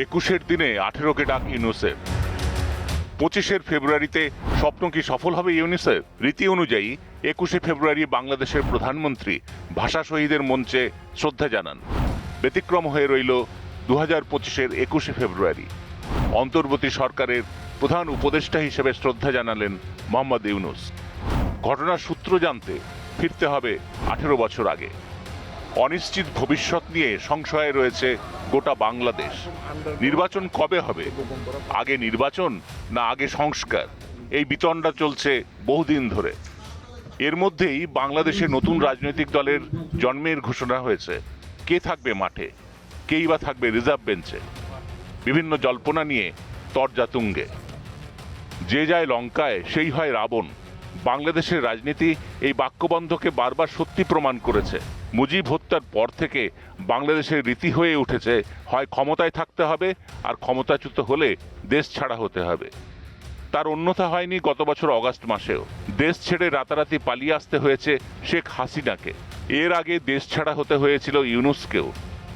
একুশের দিনে আঠেরোকে ডাক ইউনুসের পঁচিশের ফেব্রুয়ারিতে স্বপ্ন কি সফল হবে ইউনিসের রীতি অনুযায়ী একুশে ফেব্রুয়ারি বাংলাদেশের প্রধানমন্ত্রী ভাষা শহীদের মঞ্চে শ্রদ্ধা জানান। ব্যতিক্রম হয়ে রইল দু হাজার পঁচিশের একুশে ফেব্রুয়ারি। অন্তর্বর্তী সরকারের প্রধান উপদেষ্টা হিসেবে শ্রদ্ধা জানালেন মোহাম্মদ ইউনুস। ঘটনার সূত্র জানতে ফিরতে হবে আঠেরো বছর আগে। অনিশ্চিত ভবিষ্যৎ নিয়ে সংশয়ে রয়েছে গোটা বাংলাদেশ। নির্বাচন কবে হবে? আগে নির্বাচন না আগে সংস্কার? এই বিতণ্ডা চলছে বহুদিন ধরে। এর মধ্যেই বাংলাদেশে নতুন রাজনৈতিক দলের জন্মের ঘোষণা হয়েছে। কে থাকবে মাঠে? কেই বা থাকবে রিজার্ভ বেঞ্চে? বিভিন্ন জল্পনা নিয়ে তরজা তুঙ্গে যে যায় লঙ্কায়, সেই হয় রাবণ। বাংলাদেশের রাজনীতি এই বাক্যবন্ধকে বারবার সত্যি প্রমাণ করেছে। মুজিব হত্যার পর থেকে বাংলাদেশের রীতি হয়ে উঠেছে, হয় ক্ষমতায় থাকতে হবে আর ক্ষমতাচ্যুত হলে দেশ ছাড়া হতে হবে। তার অন্যথা হয়নি গত বছর অগাস্ট মাসেও। দেশ ছেড়ে রাতারাতি পালিয়ে আসতে হয়েছে শেখ হাসিনাকে। এর আগে দেশ ছাড়া হতে হয়েছিল ইউনুসকেও।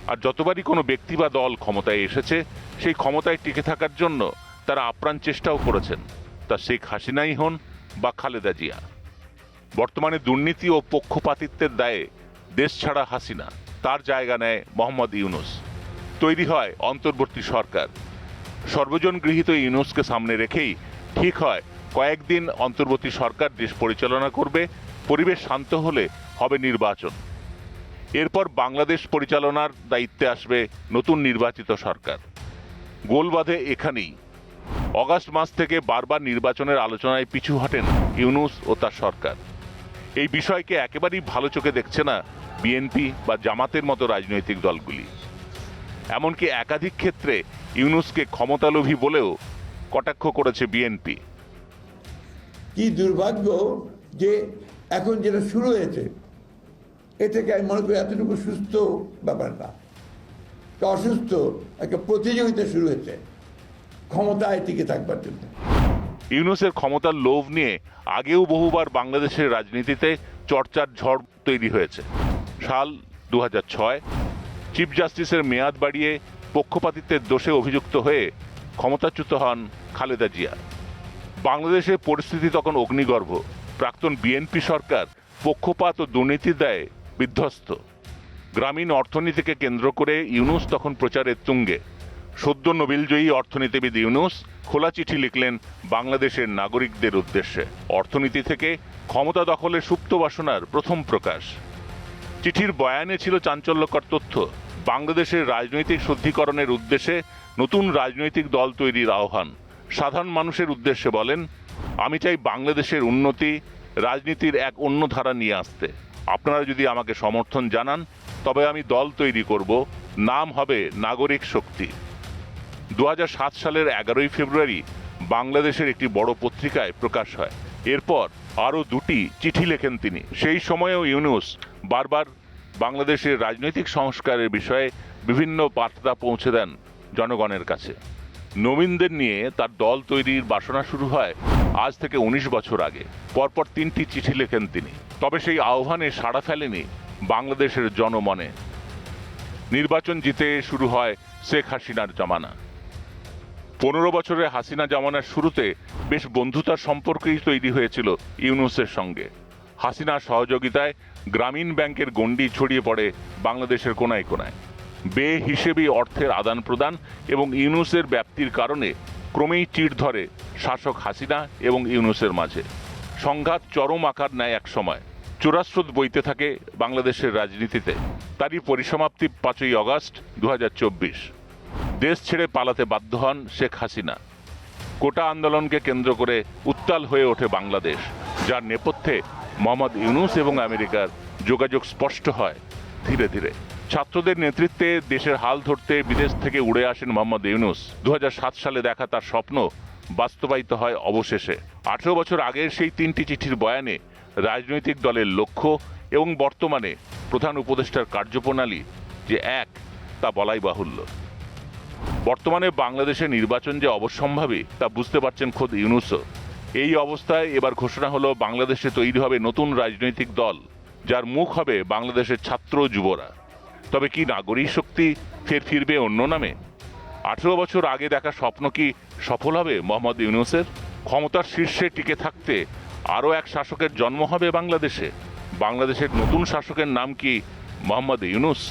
আর যতবারই কোনো ব্যক্তি বা দল ক্ষমতায় এসেছে, সেই ক্ষমতায় টিকে থাকার জন্য তারা আপ্রাণ চেষ্টাও করেছেন। তা শেখ হাসিনাই হন বা খালেদা জিয়া। বর্তমানে দুর্নীতি ও পক্ষপাতিত্বের দায়ে দেশ ছাড়া হাসিনা, তার জায়গা নেয় মোহাম্মদ ইউনুস। তৈরি হয় অন্তর্বর্তী সরকার। সর্বজন গৃহীত ইউনুসকে সামনে রেখেই ঠিক হয়, কয়েকদিন অন্তর্বর্তী সরকার দেশ পরিচালনা করবে, পরিবেশ শান্ত হলে হবে নির্বাচন। এরপর বাংলাদেশ পরিচালনার দায়িত্বে আসবে নতুন নির্বাচিত সরকার। গোল বাঁধে এখানেই। অগাস্ট মাস থেকে বারবার নির্বাচনের আলোচনায় পিছু হটেন ইউনুস ও তার সরকার। এই বিষয়কে একেবারেই ভালো চোখে দেখছে না বিএনপি বা জামাতের মতো রাজনৈতিক দলগুলি। এমনকি একাধিক ক্ষেত্রে ইউনুসকে ক্ষমতালোভী বলেও কটাক্ষ করেছে বিএনপি। কি দুর্ভাগ্য যে এখন যেটা শুরু হয়েছে এ থেকে আমি মনে করি এতটুকু সুস্থ ব্যাপার না। অসুস্থ একটা প্রতিযোগিতা শুরু হয়েছে ক্ষমতায় টিকে থাকবার জন্য। ইউনুসের ক্ষমতার লোভ নিয়ে আগেও বহুবার বাংলাদেশের রাজনীতিতে চর্চার ঝড় তৈরি হয়েছে। সাল দু চিফ জাস্টিসের মেয়াদ বাড়িয়ে পক্ষপাতিত্বের দোষে অভিযুক্ত হয়ে ক্ষমতাচ্যুত হন খালেদা জিয়া। বাংলাদেশের পরিস্থিতি তখন অগ্নিগর্ভ। প্রাক্তন বিএনপি সরকার পক্ষপাত ও দুর্নীতির দায়ে বিধ্বস্ত। গ্রামীণ অর্থনীতিকে কেন্দ্র করে ইউনুস তখন প্রচারের তুঙ্গে। সদ্য নোবেলজয়ী অর্থনীতিবিদ ইউনুস খোলা চিঠি লিখলেন বাংলাদেশের নাগরিকদের উদ্দেশ্যে। অর্থনীতি থেকে ক্ষমতা দখলের সুপ্ত বাসনার প্রথম প্রকাশ। চিঠির বয়ানে ছিল চাঞ্চল্যকর তথ্য। বাংলাদেশের রাজনৈতিক শুদ্ধিকরণের উদ্দেশ্যে নতুন রাজনৈতিক দল তৈরির আহ্বান। সাধারণ মানুষের উদ্দেশ্যে বলেন, আমি চাই বাংলাদেশের উন্নতি, রাজনীতির এক অন্য ধারা নিয়ে আসতে। আপনারা যদি আমাকে সমর্থন জানান, তবে আমি দল তৈরি করব। নাম হবে নাগরিক শক্তি। দু হাজার সাত সালের এগারোই ফেব্রুয়ারি বাংলাদেশের একটি বড় পত্রিকায় প্রকাশ হয়। এরপর আরও দুটি চিঠি লেখেন তিনি। সেই সময়েও ইউনুস বারবার বাংলাদেশের রাজনৈতিক সংস্কারের বিষয়ে বিভিন্ন বার্তা পৌঁছে দেন জনগণের কাছে। নবীনদের নিয়ে তার দল তৈরির বাসনা শুরু হয় আজ থেকে উনিশ বছর আগে। পরপর তিনটি চিঠি লেখেন তিনি। তবে সেই আহ্বানে সাড়া ফেলেনি বাংলাদেশের জনমনে। নির্বাচন জিতে শুরু হয় শেখ হাসিনার জামানা। পনেরো বছরের হাসিনা জামানার শুরুতে বেশ বন্ধুতার সম্পর্কই তৈরি হয়েছিল ইউনুসের সঙ্গে। হাসিনার সহযোগিতায় গ্রামীণ ব্যাংকের গণ্ডি ছড়িয়ে পড়ে বাংলাদেশের কোনায় কোনায়। বে হিসেবে অর্থের আদান প্রদান এবং ইউনুসের ব্যাপ্তির কারণে ক্রমেই চিড় ধরে শাসক হাসিনা এবং ইউনুসের মাঝে। সংঘাত চরম আকার নেয় এক সময়। চোরাস্রোত বইতে থাকে বাংলাদেশের রাজনীতিতে। তারই পরিসমাপ্তি পাঁচই দুহাজার চব্বিশ। দেশ ছেড়ে পালাতে বাধ্য হন শেখ হাসিনা। কোটা আন্দোলনকে কেন্দ্র করে উত্তাল হয়ে ওঠে বাংলাদেশ, যার নেপথ্যে মোহাম্মদ ইউনুস এবং আমেরিকার যোগাযোগ স্পষ্ট হয় ধীরে ধীরে। ছাত্রদের নেতৃত্বে দেশের হাল ধরতে বিদেশ থেকে উড়ে আসেন মোহাম্মদ ইউনুস। দু হাজার সাত সালে দেখা তার স্বপ্ন বাস্তবায়িত হয় অবশেষে। আঠেরো বছর আগের সেই তিনটি চিঠির বয়ানে রাজনৈতিক দলের লক্ষ্য এবং বর্তমানে প্রধান উপদেষ্টার কার্যপ্রণালী যে এক, তা বলাই বাহুল্য। বর্তমানে বাংলাদেশের নির্বাচন যে অবশ্যম্ভাবী, তা বুঝতে পারছেন খোদ ইউনুসও। এই অবস্থায় এবার ঘোষণা হলো, বাংলাদেশে তৈরি হবে নতুন রাজনৈতিক দল, যার মুখ হবে বাংলাদেশের ছাত্র যুবরা। তবে কি নাগরিক শক্তি ফের ফিরবে অন্য নামে? আঠেরো বছর আগে দেখা স্বপ্ন কি সফল হবে মোহাম্মদ ইউনুসের? ক্ষমতার শীর্ষে টিকে থাকতে আরও এক শাসকের জন্ম হবে বাংলাদেশে? বাংলাদেশের নতুন শাসকের নাম কি মোহাম্মদ ইউনুস?